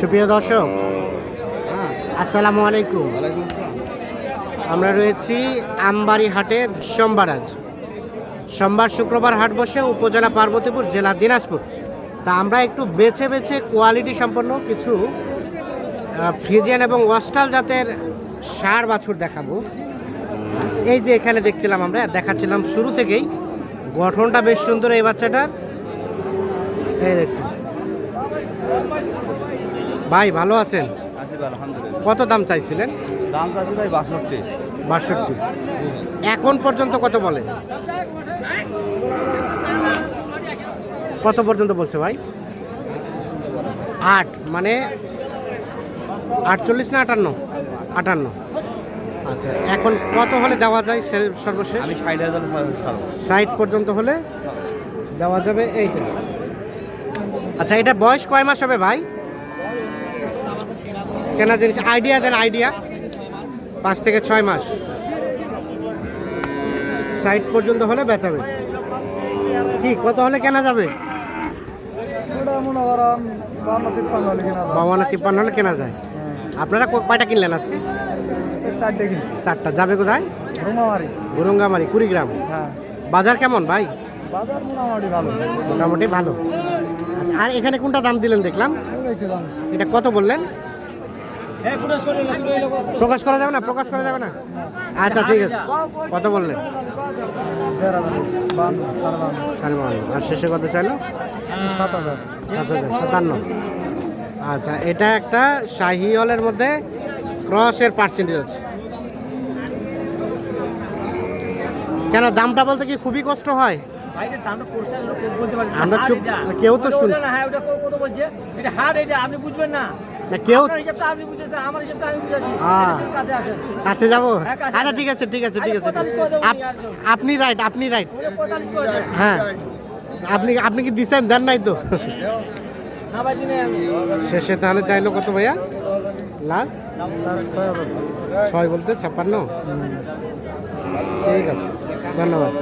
সুপ্রিয় দর্শক, আসসালামু আলাইকুম। আমরা রয়েছি আমবাড়ি হাটে সোমবার আজ সোমবার শুক্রবার হাট বসে উপজেলা পার্বতীপুর, জেলা দিনাজপুর। তা আমরা একটু বেছে বেছে কোয়ালিটি সম্পন্ন কিছু ফ্রিজিয়ান এবং ওয়াস্টাল জাতের সার বাছুর দেখাবো। এই যে এখানে দেখছিলাম আমরা, দেখাচ্ছিলাম শুরু থেকেই। গঠনটা বেশ সুন্দর এই বাচ্চাটার। এই দেখছি ভাই ভালো আছেন? কত দাম চাইছিলেন? দাম চাচ্ছি ভাই বাষট্টি। বাষট্টি। এখন পর্যন্ত কত বলে? কত পর্যন্ত বলছে ভাই? আট মানে আটচল্লিশ না আটান্ন? আটান্ন। আচ্ছা এখন কত হলে দেওয়া যায় সে- সর্বশেষ? ষাট পর্যন্ত হলে দেওয়া যাবে এইটা। আচ্ছা এটা বয়স কয় মাস হবে ভাই? কেনা জিনিস আইডিয়া দেন আইডিয়া পাঁচ থেকে ছয় মাস। ষাট পর্যন্ত হলে বেচাবে কি কত হলে কেনা যাবে? ওটা তিপ্পান্ন হলে বাবানা তিপ্পান্ন হলে কেনা যায়। আপনারা কয়টা কিনলেন আজকে? চারটে যাবে কোথায়? গুরুঙ্গামারি কুড়িগ্রাম। হ্যাঁ। বাজার কেমন ভাই? মোটামুটি ভালো। আচ্ছা আর এখানে কোনটা দাম দিলেন দেখলাম? এটা কত বললেন? প্রকাশ করা যাবে না? প্রকাশ করা যাবে না? আচ্ছা ঠিক আছে। কত বললেন? সাড়ে বান্ন আর শেষে কত চাইলো? সাত হাজার। সাত হাজার সাতান্ন। আচ্ছা এটা একটা শাহিওয়ালের মধ্যে ক্রসের পার্সেন্টেজ আছে। কেন দামটা বলতে কি খুবই কষ্ট হয়? আমরা চুপ- কেউ তো শুন- না, হ্যাঁ, ওটা কত বলছে? এটা এটা, আপনি বুঝবেন না। না কেউ। হ্যাঁ। কাছে যাব? হ্যাঁ, আচ্ছা ঠিক আছে ঠিক আছে ঠিক আছে। আরে, 45 করে দেবো আপ- একদম। আপনি রাইট আপনি রাইট ওটা 45 করে দেন। হ্যাঁ। আপনি আপনি কি দিচ্ছেন দেন নাই তো। শেষে তাহলে চাইলো কত ভাইয়া? লাস্ট ছয় বলতে ছাপ্পান্ন? ঠিক আছে ধন্যবাদ।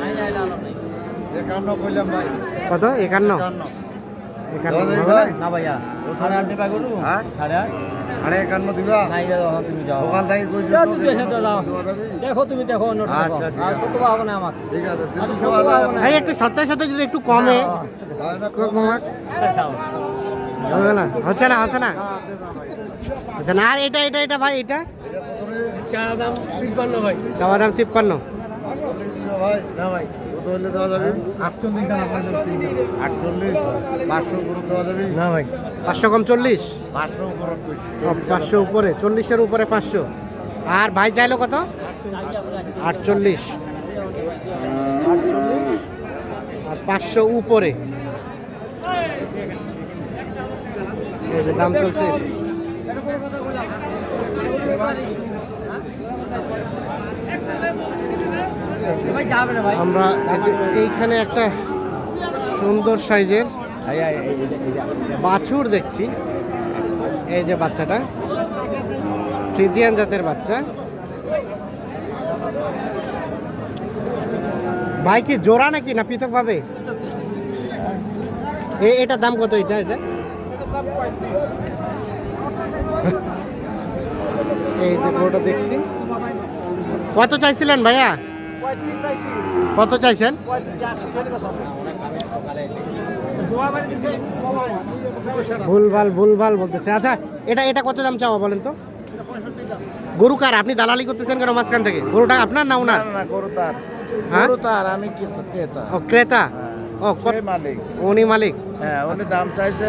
কত? একান্ন। না? ভাইয়া, সাড়ে আট দিবা গরু? হ্যাঁ? সাড়ে আট? আরে একান্ন দিবা নাই, যাও, হ্যাঁ, তুমি যাও। ওখান থেকে কই যাও, তুমি এসে তো যাও। দেওয়া যাবে? দেখো তুমি দেখো অন্যটা দেখো। আচ্ছা, আর আছে। হবে না আমার ঠিক আছে আর তিনশো হবে না। এই একটু সত্তর সাথে যদি একটু কমে হ্যাঁ, তাই না? কমাক হবে না হচ্ছে না হচ্ছে না আচ্ছা না আর এটা এটা এটা ভাই এটা চাওয়া দাম তিপ্পান্ন ভাই কত হইলে দেওয়া যাবে আটচল্লিশ দাম আপনার আটচল্লিশ পাঁচশো উপরে দেওয়া যাবে। না ভাই। পাঁচশো কম চল্লিশ? পাঁচশো উপরে পাঁচশো উপরে চল্লিশের উপরে পাঁচশো। আর ভাই চাইলো কত? আটচল্লিশ। আটচল্লিশ আর পাঁচশো উপরে। দাম চলছে এটা। ভাই যাবে না ভাই আমরা এইখানে একটা সুন্দর সাইজের বাছুর দেখছি। এই যে বাচ্চাটা। ফ্রিজিয়ান জাতের বাচ্চা। ভাই কি জোড়া নাকি? না পৃথক ভাবে এটার দাম কত এটা এটা? এই যে দেখছি। কত চাইছিলেন ভাইয়া? কত চাইছেন? ভুলভাল ভুলভাল বলতেছে। আচ্ছা এটা এটা কত দাম চাওয়া বলেন তো? গরু কার? আপনি দালালি করতেছেন কেন মাঝখান থেকে? গরুটা আপনার না ওনার? গরু তার। হ্যাঁ? গরু তার আমি ক্রেতা? ও ক্রেতা? ও মালিক। উনি মালিক? হ্যাঁ উনি দাম চাইছে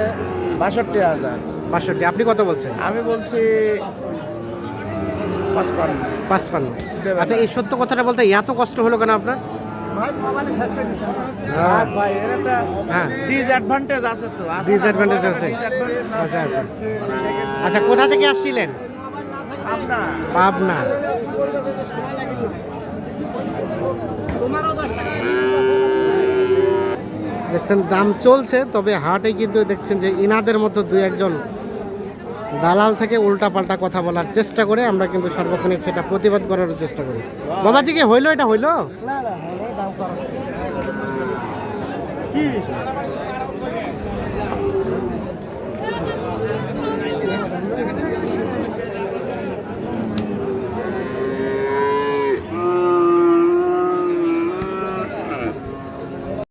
বাষট্টি হাজার। বাষট্টি। আপনি কত বলছেন? আমি বলছি পাঁচপান্ন। পাঁচপান্ন। আচ্ছা এই সত্য কথাটা বলতে এত কষ্ট হলো কেন আপনার? হ্যাঁ। হ্যাঁ। আচ্ছা আচ্ছা। আচ্ছা কোথা থেকে আসছিলেন? পাবনা। দেখছেন দাম চলছে তবে হাটে কিন্তু দেখছেন যে ইনাদের মতো দু একজন দালাল থেকে উল্টা পাল্টা কথা বলার চেষ্টা করে আমরা কিন্তু সর্বক্ষণিক সেটা প্রতিবাদ করার চেষ্টা করি। বাবাজি কি হইল এটা হইল? না না দাম করা।